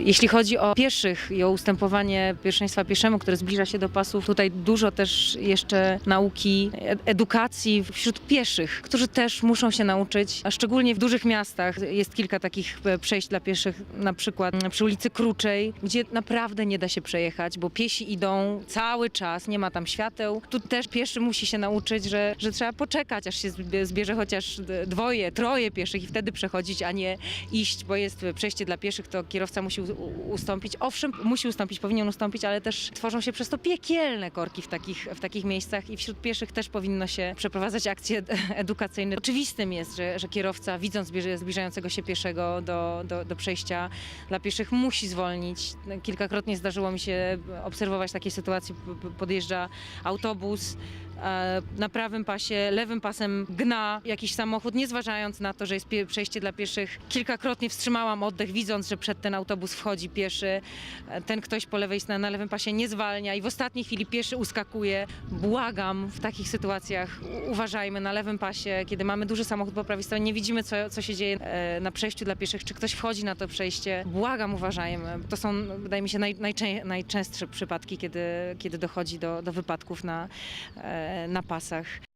Jeśli chodzi o pieszych i o ustępowanie pierwszeństwa pieszemu, które zbliża się do pasów, tutaj dużo też jeszcze nauki, ed- edukacji wśród pieszych, którzy też muszą się nauczyć, a szczególnie w dużych miastach jest kilka takich e, przejść dla pieszych, na przykład przy ulicy Kruczej, gdzie naprawdę nie da się przejechać, bo piesi idą cały czas, nie ma tam świateł. Tu też pieszy musi się nauczyć, że, że trzeba poczekać, aż się zbie- zbierze chociaż dwoje, troje pieszych i wtedy przechodzić, a nie iść, bo jest przejście dla pieszych, to kierowca musi ustąpić. Owszem, musi ustąpić, powinien ustąpić, ale też tworzą się przez to piekielne korki w takich, w takich miejscach i wśród pieszych też powinno się przeprowadzać akcje ed- edukacyjne. Oczywistym jest, że, że kierowca widząc zbliż- zbliżającego się pieszego do, do, do przejścia dla pieszych musi zwolnić. Kilkakrotnie zdarzyło mi się obserwować takie sytuacje, podjeżdża autobus, na prawym pasie, lewym pasem gna jakiś samochód, nie zważając na to, że jest przejście dla pieszych. Kilkakrotnie wstrzymałam oddech, widząc, że przed ten autobus wchodzi pieszy. Ten ktoś po lewej stronie, na lewym pasie nie zwalnia i w ostatniej chwili pieszy uskakuje. Błagam, w takich sytuacjach uważajmy na lewym pasie, kiedy mamy duży samochód po prawej stronie, nie widzimy, co, co się dzieje e, na przejściu dla pieszych, czy ktoś wchodzi na to przejście. Błagam, uważajmy. To są, wydaje mi się, naj, najczę, najczęstsze przypadki, kiedy, kiedy dochodzi do, do wypadków na, e, na pasach.